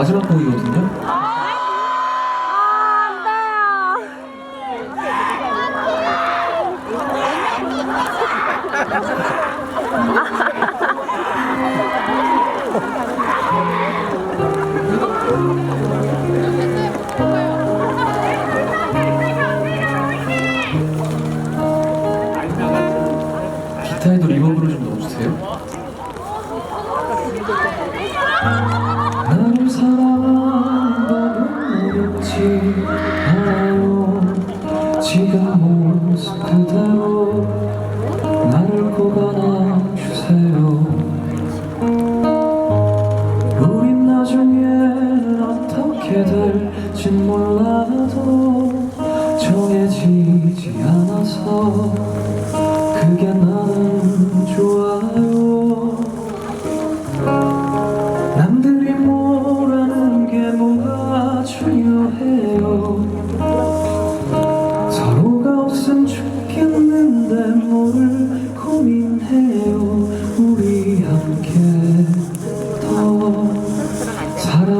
마지막 곡이거든요. 기타에도 리버브를 좀 넣어주세요. 않아요 지금 모습 그대로 나를 꼭 안아주세요. 우린 나중에는 어떻게 될진 몰라도 정해지지 않아서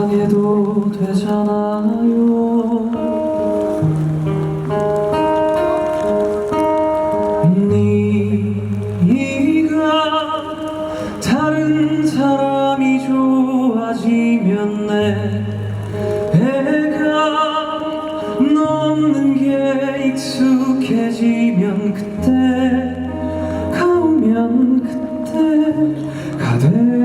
사랑해도 되잖아요. 네가 다른 사람이 좋아지면 내가 넘는 게 익숙해지면 그때 가오면 그때 가되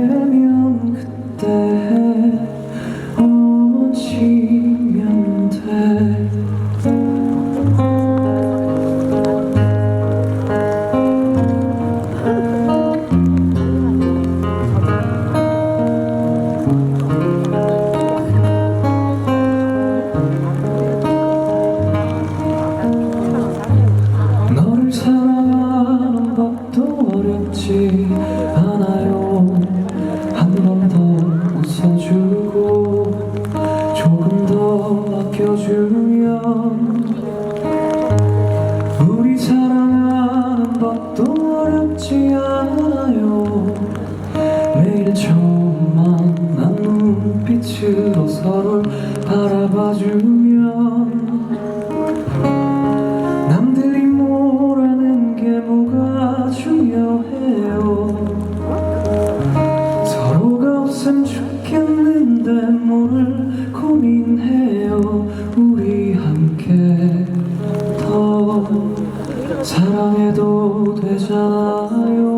더 아껴주면 우리 사랑하는 것도 어렵지 않아요. 매일 처음 만난 눈빛으로 서로를 바라봐주면 남들이 뭐라는 게 뭐가 중요해요? 서로가 없음 좋겠는데 사랑해도 되잖아요